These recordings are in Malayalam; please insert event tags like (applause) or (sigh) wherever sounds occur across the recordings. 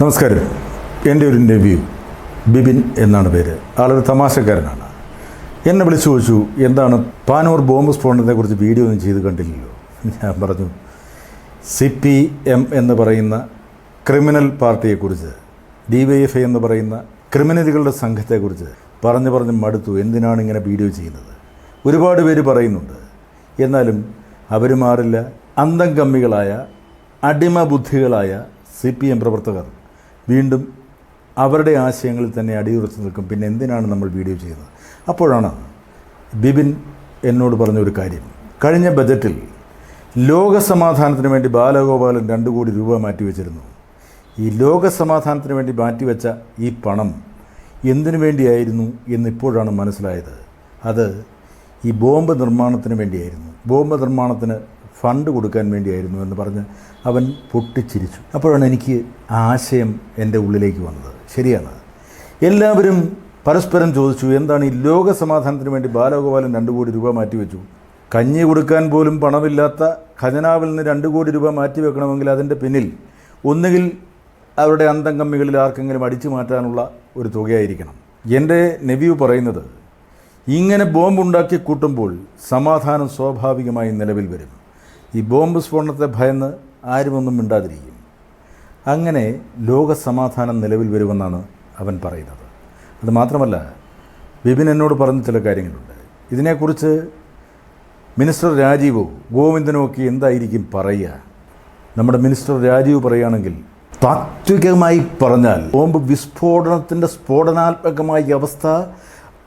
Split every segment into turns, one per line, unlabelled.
നമസ്കാരം. എന്റെ ഒരു നെവ്യൂ ബിബിൻ എന്നാണ് പേര്. ആളൊരു തമാശക്കാരനാണ്. എന്നെ വിളിച്ചു ചോദിച്ചു എന്താണ് പാനൂർ ബോംബ് സ്ഫോടനത്തെക്കുറിച്ച് വീഡിയോ ഒന്നും ചെയ്ത് കണ്ടില്ലല്ലോ? ഞാൻ പറഞ്ഞു സി പി എം എന്ന് പറയുന്ന ക്രിമിനൽ പാർട്ടിയെക്കുറിച്ച് ഡി വൈ എഫ് ഐ എന്ന് പറയുന്ന ക്രിമിനലുകളുടെ സംഘത്തെക്കുറിച്ച് പറഞ്ഞു പറഞ്ഞ് മടുത്തു എന്തിനാണ് ഇങ്ങനെ വീഡിയോ ചെയ്യുന്നത്? ഒരുപാട് പേര് പറയുന്നുണ്ട്. എന്നാലും അവർ മാറില്ല അന്തം കമ്മികളായ അടിമ ബുദ്ധികളായ സി പി എം പ്രവർത്തകർ വീണ്ടും അവരുടെ ആശയങ്ങളിൽ തന്നെ അടിയുറച്ച് നിൽക്കും. പിന്നെ എന്തിനാണ് നമ്മൾ വീഡിയോ ചെയ്യുന്നത്? അപ്പോഴാണ് ബിബിൻ എന്നോട് പറഞ്ഞ ഒരു കാര്യം. കഴിഞ്ഞ ബജറ്റിൽ ലോകസമാധാനത്തിന് വേണ്ടി ബാലഗോപാലൻ രണ്ട് കോടി രൂപ മാറ്റിവെച്ചിരുന്നു. ഈ ലോകസമാധാനത്തിന് വേണ്ടി മാറ്റിവെച്ച ഈ പണം എന്തിനു വേണ്ടിയായിരുന്നു എന്നിപ്പോഴാണ് മനസ്സിലായത്? അത് ഈ ബോംബ് നിർമ്മാണത്തിന് വേണ്ടിയായിരുന്നു. ബോംബ് നിർമ്മാണത്തിന് ഫണ്ട് കൊടുക്കാൻ വേണ്ടിയായിരുന്നു എന്ന് പറഞ്ഞ് അവൻ പൊട്ടിച്ചിരിച്ചു. അപ്പോഴാണ് എനിക്ക് ആശയം എന്റെ ഉള്ളിലേക്ക് വന്നത്. ശരിയാണ്. എല്ലാവരും പരസ്പരം ചോദിച്ചു എന്താണ് ഈ ലോക സമാധാനത്തിന് വേണ്ടി ബാലഗോപാലൻ രണ്ട് കോടി രൂപ മാറ്റിവെച്ചു കഞ്ഞി കൊടുക്കാൻ പോലും പണമില്ലാത്ത ഖജനാവിൽ നിന്ന് രണ്ട് കോടി രൂപ മാറ്റി വെക്കണമെങ്കിൽ അതിന്റെ പിന്നിൽ ഒന്നുകിൽ അവരുടെ അന്തം കമ്മികളിൽ ആർക്കെങ്കിലും അടിച്ചു മാറ്റാനുള്ള ഒരു തുകയായിരിക്കണം. എന്റെ നെവ്യൂ പറയുന്നത് ഇങ്ങനെ ബോംബുണ്ടാക്കി കൂട്ടുമ്പോൾ സമാധാനം സ്വാഭാവികമായി നിലവിൽ വരും. ഈ ബോംബ് സ്ഫോടനത്തെ ഭയന്ന് ആരുമൊന്നും മിണ്ടാതിരിക്കും. അങ്ങനെ ലോകസമാധാനം നിലവിൽ വരുമെന്നാണ് അവൻ പറയുന്നത്. അതുമാത്രമല്ല ബിപിൻ എന്നോട് പറഞ്ഞ ചില കാര്യങ്ങളുണ്ട്. ഇതിനെക്കുറിച്ച് മിനിസ്റ്റർ രാജീവോ ഗോവിന്ദനോ ഒക്കെ എന്തായിരിക്കും പറയുക? നമ്മുടെ മിനിസ്റ്റർ രാജീവ് പറയുകയാണെങ്കിൽ താത്വികമായി പറഞ്ഞാൽ ബോംബ് വിസ്ഫോടനത്തിന്റെ സ്ഫോടനാത്മകമായ അവസ്ഥ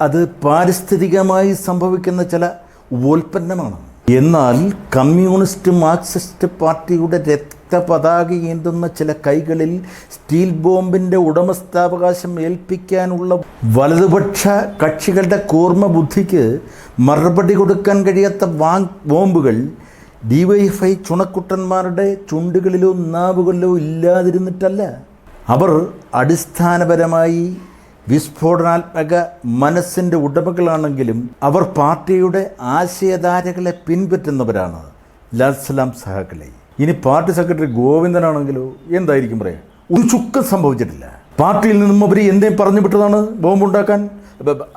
അത് പാരിസ്ഥിതികമായി സംഭവിക്കുന്ന ചില ഉപോൽപ്പന്നമാണ് എന്നാൽ കമ്മ്യൂണിസ്റ്റ് മാർക്സിസ്റ്റ് പാർട്ടിയുടെ രക്തപതാക ഏന്തുന്ന ചില കൈകളിൽ സ്റ്റീൽ ബോംബിന്റെ ഉടമസ്ഥാവകാശം ഏൽപ്പിക്കാനുള്ള വലതുപക്ഷ കക്ഷികളുടെ കൂർമ്മ ബുദ്ധിക്ക് മറുപടി കൊടുക്കാൻ കഴിയാത്ത വാങ് ബോംബുകൾ ഡിവൈഎഫ്ഐ ചുണക്കുട്ടന്മാരുടെ ചുണ്ടുകളിലോ നാവുകളിലോ ഇല്ലാതിരുന്നിട്ടല്ല. അവർ അടിസ്ഥാനപരമായി വിസ്ഫോടനാത്മക മനസ്സിന്റെ ഉടമകളാണെങ്കിലും അവർ പാർട്ടിയുടെ ആശയധാരകളെ പിൻപറ്റുന്നവരാണ്. ലാൽസലാം സഹാക്കളെ. ഇനി പാർട്ടി സെക്രട്ടറി ഗോവിന്ദനാണെങ്കിലോ എന്തായിരിക്കും പറയാ? ഒരു ചുക്കം സംഭവിച്ചിട്ടില്ല. പാർട്ടിയിൽ നിന്നും അവർ എന്തേം പറഞ്ഞു വിട്ടതാണ് ബോംബുണ്ടാക്കാൻ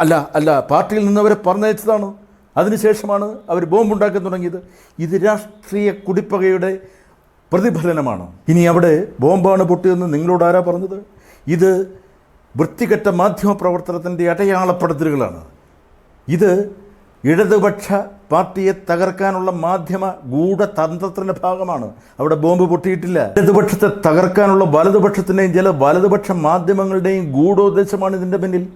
അല്ല അല്ല പാർട്ടിയിൽ നിന്ന് അവരെ പറഞ്ഞയച്ചതാണ്. അതിനുശേഷമാണ് അവർ ബോംബുണ്ടാക്കാൻ തുടങ്ങിയത്. ഇത് രാഷ്ട്രീയ കുടിപ്പകയുടെ പ്രതിഫലനമാണ്. ഇനി അവിടെ ബോംബാണ് പൊട്ടിയെന്ന് നിങ്ങളോട് ആരാ പറഞ്ഞത്? ഇത് വൃത്തികെട്ട മാധ്യമ പ്രവർത്തനത്തിന്റെ അടയാളപ്പെടുത്തലുകളാണ്. ഇത് ഇടതുപക്ഷ പാർട്ടിയെ തകർക്കാനുള്ള മാധ്യമ ഗൂഢതന്ത്രത്തിന്റെ ഭാഗമാണ്. അവിടെ ബോംബ് പൊട്ടിയിട്ടില്ല. ഇടതുപക്ഷത്തെ തകർക്കാനുള്ള വലതുപക്ഷത്തിന്റെയും ചില വലതുപക്ഷ മാധ്യമങ്ങളുടെയും ഗൂഢോദ്ദേശമാണ് ഇതിന്റെ പിന്നിൽ.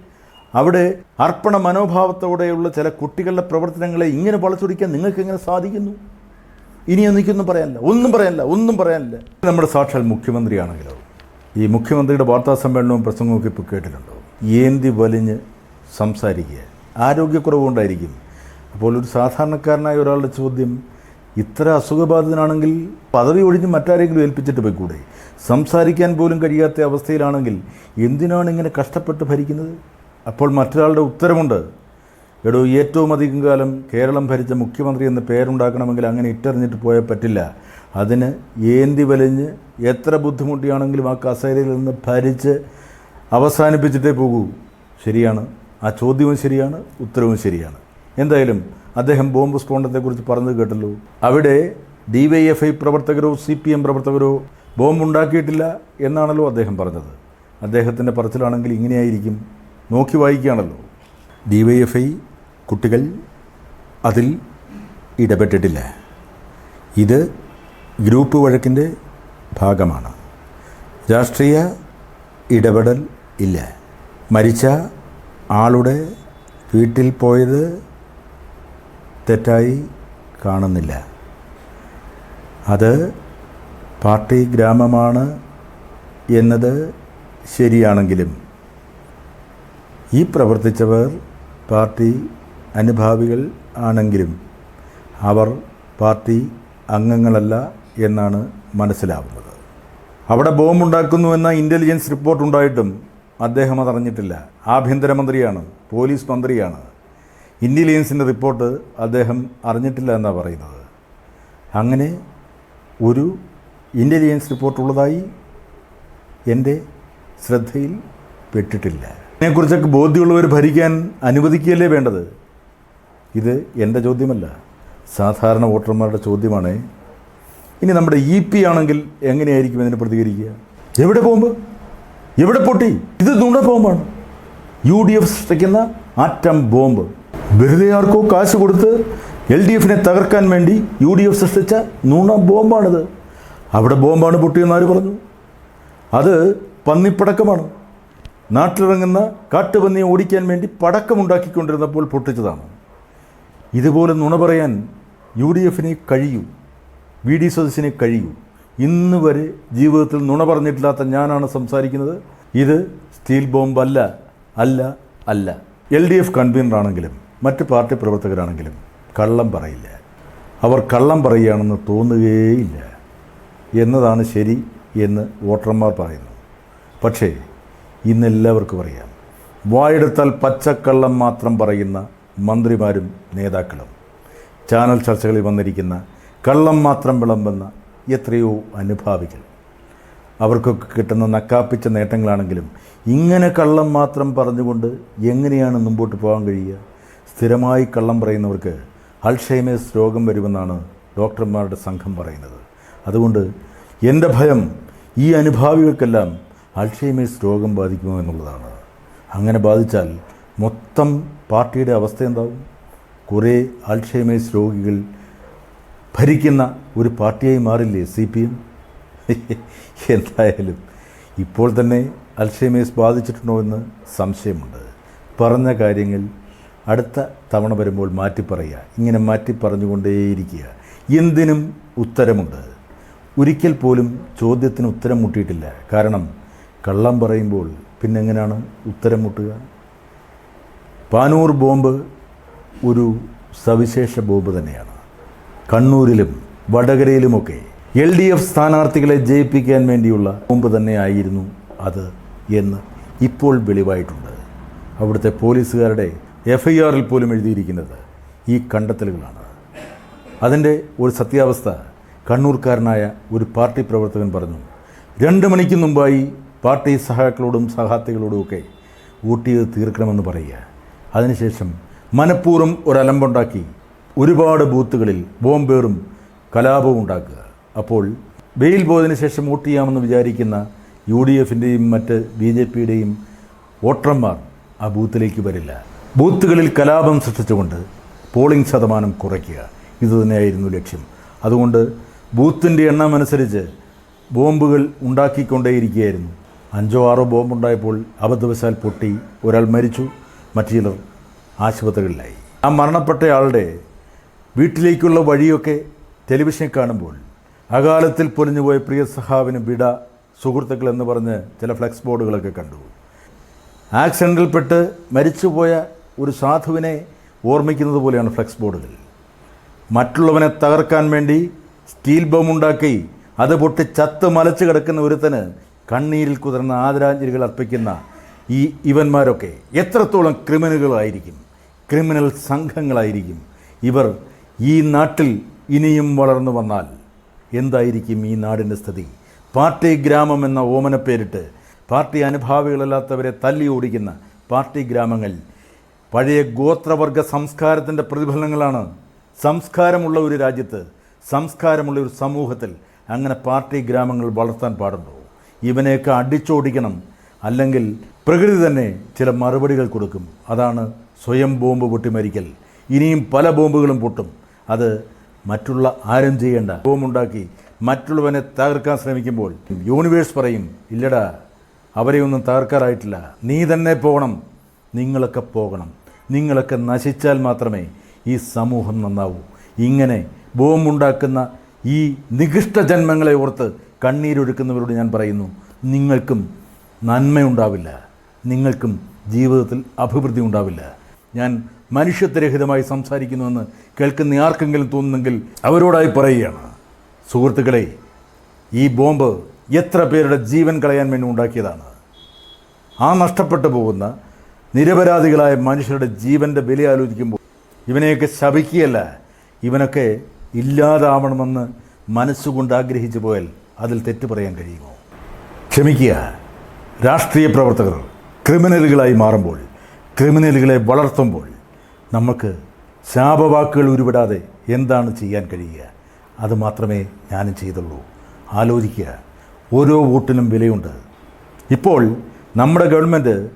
അവിടെ അർപ്പണ മനോഭാവത്തോടെയുള്ള ചില കുട്ടികളുടെ പ്രവർത്തനങ്ങളെ ഇങ്ങനെ വളച്ചൊടിക്കാൻ നിങ്ങൾക്ക് എങ്ങനെ സാധിക്കുന്നു? ഇനി എനിക്കൊന്നും പറയാനില്ല. ഒന്നും പറയാനില്ല. ഒന്നും പറയാനില്ല. നമ്മുടെ സാക്ഷാൽ മുഖ്യമന്ത്രിയാണെങ്കിലോ ഈ മുഖ്യമന്ത്രിയുടെ വാർത്താ സമ്മേളനവും പ്രസംഗവും ഇപ്പോൾ കേട്ടിട്ടുണ്ടോ? ഏന്തി വലിഞ്ഞ് സംസാരിക്കുക. ആരോഗ്യക്കുറവുണ്ടായിരിക്കും അപ്പോൾ ഒരു സാധാരണക്കാരനായ ഒരാളുടെ ചോദ്യം ഇത്ര അസുഖബാധിതനാണെങ്കിൽ പദവി ഒഴിഞ്ഞ് മറ്റാരെങ്കിലും ഏൽപ്പിച്ചിട്ട് പോയിക്കൂടെ? സംസാരിക്കാൻ പോലും കഴിയാത്ത അവസ്ഥയിലാണെങ്കിൽ എന്തിനാണ് ഇങ്ങനെ കഷ്ടപ്പെട്ട് ഭരിക്കുന്നത്? അപ്പോൾ മറ്റൊരാളുടെ ഉത്തരമുണ്ട് എടോ ഏറ്റവും അധികം കാലം കേരളം ഭരിച്ച മുഖ്യമന്ത്രി എന്ന പേരുണ്ടാക്കണമെങ്കിൽ അങ്ങനെ ഇട്ടെറിഞ്ഞിട്ട് പോയാൽ പറ്റില്ല. അതിന് ഏന്തി വലിഞ്ഞ് എത്ര ബുദ്ധിമുട്ടിയാണെങ്കിലും ആ കസേരയിൽ നിന്ന് ഭരിച്ച് അവസാനിപ്പിച്ചിട്ടേ പോകൂ. ശരിയാണ്. ആ ചോദ്യവും ശരിയാണ് ഉത്തരവും ശരിയാണ്. എന്തായാലും അദ്ദേഹം ബോംബ് സ്ഫോടനത്തെക്കുറിച്ച് പറഞ്ഞത് കേട്ടല്ലോ. അവിടെ ഡി വൈ എഫ് ഐ പ്രവർത്തകരോ സി പി എം പ്രവർത്തകരോ ബോംബ് ഉണ്ടാക്കിയിട്ടില്ല എന്നാണല്ലോ അദ്ദേഹം പറഞ്ഞത്. അദ്ദേഹത്തിന്റെ പറച്ചിലാണെങ്കിൽ ഇങ്ങനെയായിരിക്കും. നോക്കി വായിക്കുകയാണല്ലോ. ഡി വൈ എഫ് ഐ കുട്ടികൾ അതിൽ ഇടപെട്ടിട്ടില്ല. ഇത് ഗ്രൂപ്പ് വഴക്കിന്റെ ഭാഗമാണ്. രാഷ്ട്രീയ ഇടപെടൽ ഇല്ല. മരിച്ച ആളുടെ വീട്ടിൽ പോയത് തെറ്റായി കാണുന്നില്ല. അത് പാർട്ടി ഗ്രാമമാണ് എന്നത് ശരിയാണെങ്കിലും ഈ പ്രവർത്തിച്ചവർ പാർട്ടി അനുഭാവികൾ ആണെങ്കിലും അവർ പാർട്ടി അംഗങ്ങളല്ല എന്നാണ് മനസ്സിലാവുന്നത്. അവിടെ ബോംബുണ്ടാക്കുന്നുവെന്ന ഇന്റലിജൻസ് റിപ്പോർട്ട് ഉണ്ടായിട്ടും അദ്ദേഹം അതറിഞ്ഞിട്ടില്ല ആഭ്യന്തരമന്ത്രിയാണ് പോലീസ് മന്ത്രിയാണ്. ഇന്റലിജൻസിന്റെ റിപ്പോർട്ട് അദ്ദേഹം അറിഞ്ഞിട്ടില്ല എന്നാണ് പറയുന്നത്. അങ്ങനെ ഒരു ഇന്റലിജൻസ് റിപ്പോർട്ടുള്ളതായി എന്റെ ശ്രദ്ധയിൽ പെട്ടിട്ടില്ല. ഇതിനെക്കുറിച്ചൊക്കെ ബോധ്യമുള്ളവർ ഭരിക്കാൻ അനുവദിക്കുകയല്ലേ വേണ്ടത്? ഇത് എന്റെ ചോദ്യമല്ല. സാധാരണ വോട്ടർമാരുടെ ചോദ്യമാണ്. ഇനി നമ്മുടെ ഇ പി ആണെങ്കിൽ എങ്ങനെയായിരിക്കും ഇതിനെ പ്രതികരിക്കുക? എവിടെ ബോംബ്? എവിടെ പൊട്ടി? ഇത് നുണ ബോംബാണ്. യു ഡി എഫ് സൃഷ്ടിക്കുന്ന ആറ്റം ബോംബ്. വെറുതെ ആർക്കോ കാശ് കൊടുത്ത് എൽ ഡി എഫിനെ തകർക്കാൻ വേണ്ടി യു ഡി എഫ് സൃഷ്ടിച്ച നുണ ബോംബാണിത്. അവിടെ ബോംബാണ് പൊട്ടിയെന്ന് ആര് പറഞ്ഞു? അത് പന്നിപ്പടക്കമാണ്. നാട്ടിലിറങ്ങുന്ന കാട്ടുപന്നിയെ ഓടിക്കാൻ വേണ്ടി പടക്കമുണ്ടാക്കിക്കൊണ്ടിരുന്നപ്പോൾ പൊട്ടിച്ചതാണ്. ഇതുപോലെ നുണ പറയാൻ യു ഡി എഫിനെ കഴിയൂ വി ഡി സദസ്സിനെ കഴിയൂ. ഇന്ന് വരെ ജീവിതത്തിൽ നുണ പറഞ്ഞിട്ടില്ലാത്ത ഞാനാണ് സംസാരിക്കുന്നത്. ഇത് സ്റ്റീൽ ബോംബ് അല്ല അല്ല അല്ല. എൽ ഡി എഫ് കൺവീനറാണെങ്കിലും മറ്റ് പാർട്ടി പ്രവർത്തകരാണെങ്കിലും കള്ളം പറയില്ല. അവർ കള്ളം പറയുകയാണെന്ന് തോന്നുകയേയില്ല. എന്നതാണ് ശരി എന്ന് വോട്ടർമാർ പറയുന്നു. പക്ഷേ ഇന്നെല്ലാവർക്കും അറിയാം. വായെടുത്താൽ പച്ചക്കള്ളം മാത്രം പറയുന്ന മന്ത്രിമാരും നേതാക്കളും. ചാനൽ ചർച്ചകളിൽ വന്നിരിക്കുന്ന കള്ളം മാത്രം വിളമ്പുന്ന എത്രയോ അനുഭാവികൾ. അവർക്കൊക്കെ കിട്ടുന്ന നക്കാപ്പിച്ച നേട്ടങ്ങളാണെങ്കിലും ഇങ്ങനെ കള്ളം മാത്രം പറഞ്ഞുകൊണ്ട് എങ്ങനെയാണ് മുമ്പോട്ട് പോകാൻ കഴിയുക? സ്ഥിരമായി കള്ളം പറയുന്നവർക്ക് അൾഷൈമേഴ്സ് രോഗം വരുമെന്നാണ് ഡോക്ടർമാരുടെ സംഘം പറയുന്നത്. അതുകൊണ്ട് എന്റെ ഭയം ഈ അനുഭാവികൾക്കെല്ലാം അൾഷൈമേഴ്സ് രോഗം ബാധിക്കുമോ എന്നുള്ളതാണ്. അങ്ങനെ ബാധിച്ചാൽ മൊത്തം പാർട്ടിയുടെ അവസ്ഥ എന്താവും? കുറേ ആൾഷേമേഴ്സ് രോഗികൾ ഭരിക്കുന്ന ഒരു പാർട്ടിയായി മാറില്ലേ സി പി എം (laughs) എന്തായാലും ഇപ്പോൾ തന്നെ അൽഷേമേഴ്സ് ബാധിച്ചിട്ടുണ്ടോ എന്ന് സംശയമുണ്ട്. പറഞ്ഞ കാര്യങ്ങൾ അടുത്ത തവണ വരുമ്പോൾ മാറ്റി പറയുക ഇങ്ങനെ മാറ്റി പറഞ്ഞുകൊണ്ടേയിരിക്കുക എന്തിനും ഉത്തരമുണ്ട്. ഒരിക്കൽ പോലും ചോദ്യത്തിന് ഉത്തരം മുട്ടിയിട്ടില്ല. കാരണം കള്ളം പറയുമ്പോൾ പിന്നെങ്ങനെയാണ് ഉത്തരം മുട്ടുക? പാനൂർ ബോംബ് ഒരു സവിശേഷ ബോംബ് തന്നെയാണ്. കണ്ണൂരിലും വടകരയിലുമൊക്കെ എൽ ഡി എഫ് സ്ഥാനാർത്ഥികളെ ജയിപ്പിക്കാൻ വേണ്ടിയുള്ള ബോംബ് തന്നെയായിരുന്നു അത് എന്ന് ഇപ്പോൾ വെളിവായിട്ടുണ്ട്. അവിടുത്തെ പോലീസുകാരുടെ എഫ് ഐ ആറിൽ പോലും എഴുതിയിരിക്കുന്നത് ഈ കണ്ടെത്തലുകളാണ്. അതിന്റെ ഒരു സത്യാവസ്ഥ കണ്ണൂർക്കാരനായ ഒരു പാർട്ടി പ്രവർത്തകൻ പറഞ്ഞു. രണ്ട് മണിക്ക് മുമ്പായി പാർട്ടി സഹാക്കളോടും സഹാർത്ഥികളോടുമൊക്കെ വോട്ട് ചെയ്ത് തീർക്കണമെന്ന് പറയുക. അതിനുശേഷം മനഃപൂർവം ഒരലമ്പുണ്ടാക്കി ഒരുപാട് ബൂത്തുകളിൽ ബോംബേറും കലാപവും ഉണ്ടാക്കുക. അപ്പോൾ വെയിൽ പോയതിനു ശേഷം വോട്ട് ചെയ്യാമെന്ന് വിചാരിക്കുന്ന യു ഡി എഫിന്റെയും മറ്റ് ബി ജെ പിയുടെയും വോട്ടർമാർ ആ ബൂത്തിലേക്ക് വരില്ല. ബൂത്തുകളിൽ കലാപം സൃഷ്ടിച്ചുകൊണ്ട് പോളിംഗ് ശതമാനം കുറയ്ക്കുക. ഇതുതന്നെയായിരുന്നു ലക്ഷ്യം. അതുകൊണ്ട് ബൂത്തിന്റെ എണ്ണം അനുസരിച്ച് ബോംബുകൾ ഉണ്ടാക്കിക്കൊണ്ടേയിരിക്കുകയായിരുന്നു. അഞ്ചോ ആറോ ബോംബുണ്ടായപ്പോൾ അബദ്ധവശാൽ പൊട്ടി ഒരാൾ മരിച്ചു. മറ്റു ചിലർ ആശുപത്രികളിലായി. ആ മരണപ്പെട്ടയാളുടെ വീട്ടിലേക്കുള്ള വഴിയൊക്കെ ടെലിവിഷനിൽ കാണുമ്പോൾ അകാലത്തിൽ പൊലിഞ്ഞുപോയ പ്രിയ സഹാവിന് വിട സുഹൃത്തുക്കൾ എന്ന് പറഞ്ഞ് ചില ഫ്ലെക്സ് ബോർഡുകളൊക്കെ കണ്ടു. ആക്സിഡന്റിൽപ്പെട്ട് മരിച്ചുപോയ ഒരു സാധുവിനെ ഓർമ്മിക്കുന്നത് പോലെയാണ് ഫ്ലെക്സ് ബോർഡുകൾ. മറ്റുള്ളവനെ തകർക്കാൻ വേണ്ടി സ്റ്റീൽ ബോംബ് ഉണ്ടാക്കി അത് പൊട്ടി ചത്ത് മലച്ച് കിടക്കുന്ന ഒരുത്തന് കണ്ണീരിൽ കുതിർന്ന ആദരാഞ്ജലികൾ അർപ്പിക്കുന്ന ഈ ഇവന്മാരൊക്കെ എത്രത്തോളം ക്രിമിനലുകളായിരിക്കും ക്രിമിനൽ സംഘങ്ങളായിരിക്കും ഇവർ ഈ നാട്ടിൽ ഇനിയും വളർന്നു വന്നാൽ എന്തായിരിക്കും ഈ നാടിന്റെ സ്ഥിതി? പാർട്ടി ഗ്രാമം എന്ന ഓമന പേരിട്ട് പാർട്ടി അനുഭാവികളല്ലാത്തവരെ തല്ലി ഓടിക്കുന്ന പാർട്ടി ഗ്രാമങ്ങൾ പഴയ ഗോത്രവർഗ സംസ്കാരത്തിന്റെ പ്രതിഫലനങ്ങളാണ്. സംസ്കാരമുള്ള ഒരു രാജ്യത്ത് സംസ്കാരമുള്ള ഒരു സമൂഹത്തിൽ അങ്ങനെ പാർട്ടി ഗ്രാമങ്ങൾ വളർത്താൻ പാടുണ്ടോ? ഇവനെയൊക്കെ അടിച്ചോടിക്കണം അല്ലെങ്കിൽ പ്രകൃതി തന്നെ ചില മറുപടികൾ കൊടുക്കും. അതാണ് സ്വയം ബോംബ് പൊട്ടി മരിക്കൽ. ഇനിയും പല ബോംബുകളും പൊട്ടും. അത് മറ്റുള്ള ആരും ചെയ്യേണ്ട. ബോംബുണ്ടാക്കി മറ്റുള്ളവനെ തകർക്കാൻ ശ്രമിക്കുമ്പോൾ യൂണിവേഴ്സ് പറയും ഇല്ലടാ അവരെ ഒന്നും തകർക്കാറായിട്ടില്ല. നീ തന്നെ പോകണം. നിങ്ങളൊക്കെ പോകണം. നിങ്ങളൊക്കെ നശിച്ചാൽ മാത്രമേ ഈ സമൂഹം നന്നാവൂ. ഇങ്ങനെ ബോംബുണ്ടാക്കുന്ന ഈ നികൃഷ്ട ജന്മങ്ങളെ ഓർത്ത് കണ്ണീരൊഴുക്കുന്നവരോട് ഞാൻ പറയുന്നു നിങ്ങൾക്കും നന്മയുണ്ടാവില്ല. നിങ്ങൾക്കും ജീവിതത്തിൽ അഭിവൃദ്ധി ഉണ്ടാവില്ല. ഞാൻ മനുഷ്യത്വരഹിതമായി സംസാരിക്കുന്നുവെന്ന് കേൾക്കുന്ന ആർക്കെങ്കിലും തോന്നുന്നെങ്കിൽ അവരോടായി പറയുകയാണ്. സുഹൃത്തുക്കളെ ഈ ബോംബ് എത്ര പേരുടെ ജീവൻ കളയാൻ വേണ്ടി ഉണ്ടാക്കിയതാണ്? ആ നഷ്ടപ്പെട്ടു പോകുന്ന നിരപരാധികളായ മനുഷ്യരുടെ ജീവന്റെ വില ആലോചിക്കുമ്പോൾ ഇവനെയൊക്കെ ശപിക്കുകയല്ല ഇവനൊക്കെ ഇല്ലാതാവണമെന്ന് മനസ്സുകൊണ്ട് ആഗ്രഹിച്ചു പോയാൽ അതിൽ തെറ്റ് പറയാൻ കഴിയുമോ? ക്ഷമിക്കുക. രാഷ്ട്രീയ പ്രവർത്തകർ ക്രിമിനലുകളായി മാറുമ്പോൾ ക്രിമിനലുകളെ വളർത്തുമ്പോൾ നമുക്ക് ശാപവാക്കുകൾ ഉരുവിടാതെ എന്താണ് ചെയ്യാൻ കഴിയുക? അത് മാത്രമേ ഞാനും ചെയ്തുള്ളൂ. ആലോചിക്കുക. ഓരോ വോട്ടിനും വിലയുണ്ട്. ഇപ്പോൾ നമ്മുടെ ഗവൺമെന്റ്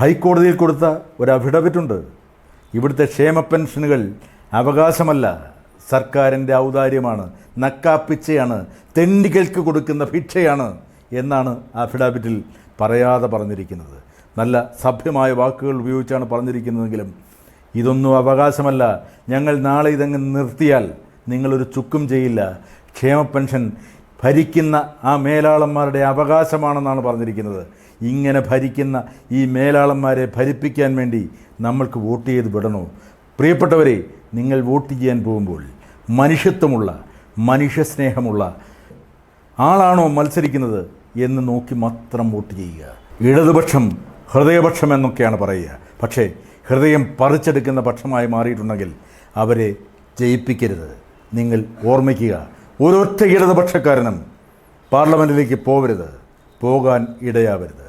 ഹൈക്കോടതിയിൽ കൊടുത്ത ഒരു അഫിഡവിറ്റ് ഉണ്ട് ഇവിടുത്തെ ക്ഷേമ പെൻഷനുകൾ അവകാശമല്ല. സർക്കാരിന്റെ ഔദാര്യമാണ്. നക്കാപ്പിച്ചയാണ്. തെണ്ടികൾക്ക് കൊടുക്കുന്ന ഭിക്ഷയാണ് എന്നാണ് അഫിഡാവിറ്റിൽ പറയാതെ പറഞ്ഞിരിക്കുന്നത്. നല്ല സഭ്യമായ വാക്കുകൾ ഉപയോഗിച്ചാണ് പറഞ്ഞിരിക്കുന്നതെങ്കിലും ഇതൊന്നും അവകാശമല്ല. ഞങ്ങൾ നാളെ ഇതങ്ങ് നിർത്തിയാൽ നിങ്ങളൊരു ചുക്കും ചെയ്യില്ല. ക്ഷേമ പെൻഷൻ ഭരിക്കുന്ന ആ മേലാളന്മാരുടെ അവകാശമാണെന്നാണ് പറഞ്ഞിരിക്കുന്നത്. ഇങ്ങനെ ഭരിക്കുന്ന ഈ മേലാളന്മാരെ ഭരിപ്പിക്കാൻ വേണ്ടി നമ്മൾക്ക് വോട്ട് ചെയ്ത് വിടണോ? പ്രിയപ്പെട്ടവരെ നിങ്ങൾ വോട്ട് ചെയ്യാൻ പോകുമ്പോൾ മനുഷ്യത്വമുള്ള മനുഷ്യസ്നേഹമുള്ള ആളാണോ മത്സരിക്കുന്നത്? എന്ന് നോക്കി മാത്രം വോട്ട് ചെയ്യുക. ഇടതുപക്ഷം ഹൃദയപക്ഷം എന്നൊക്കെയാണ് പറയുക. പക്ഷേ ഹൃദയം പറിച്ചെടുക്കുന്ന പക്ഷമായി മാറിയിട്ടുണ്ടെങ്കിൽ അവരെ ജയിപ്പിക്കരുത്. നിങ്ങൾ ഓർമ്മിക്കുക ഒരൊറ്റ ഇടതുപക്ഷക്കാരനും പാർലമെന്റിലേക്ക് പോകരുത് പോകാൻ ഇടയാവരുത്.